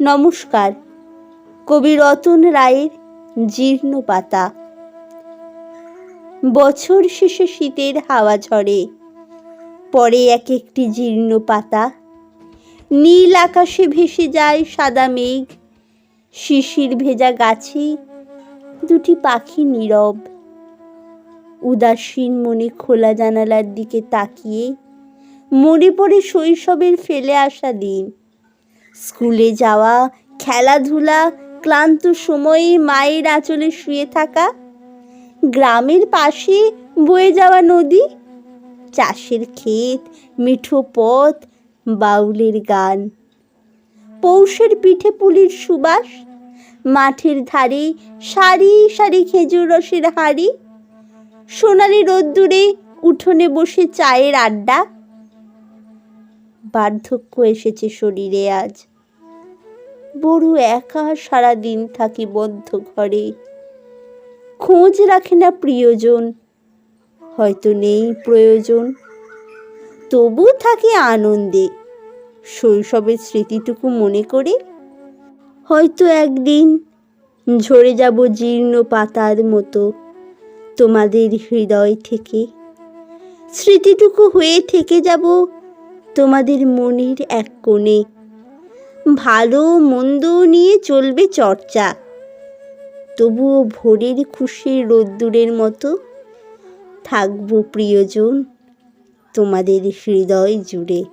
নমস্কার। কবি রতন রায়ের জীর্ণ পাতা। বছর শেষে শীতের হাওয়া ঝরে। পরে এক একটি জীর্ণ পাতা। নীল আকাশে ভেসে যায় সাদা মেঘ। শিশির ভেজা গাছে দুটি পাখি নীরব। উদাসীন মনে খোলা জানালার দিকে তাকিয়ে মনে পড়ে শৈশবের ফেলে আসা দিন। স্কুলে যাওয়া, খেলাধুলা, ক্লান্ত সময়ে মায়ের আঁচলে শুয়ে থাকা, গ্রামের পাশে বয়ে যাওয়া নদী, চাষের ক্ষেত, মিঠো পথ, বাউলের গান, পৌষের পিঠে পুলির সুবাস, মাঠের ধারে সারি সারি খেজুর রসের হাঁড়ি, সোনালি রোদ্দুরে উঠোনে বসে চায়ের আড্ডা বার্ধক্য এসেছে শরীরে আজ। বড় একা সারা দিন থাকি বদ্ধ ঘরে। খোঁজ রাখে না প্রিয়জন, হয়তো নেই প্রয়োজন। তবু থাকে আনন্দে, শৈশবের স্মৃতিটুকু মনে করে। হয়তো একদিন ঝরে যাব জীর্ণ পাতার মতো তোমাদের হৃদয় থেকে। স্মৃতিটুকু হয়ে থেকে যাব তোমাদের মনের এক কোণে। ভালো মন্দ নিয়ে চলবে চর্চা। তবুও ভোরের খুশির রোদ্দুরের মতো থাকব প্রিয়জন তোমাদের হৃদয় জুড়ে।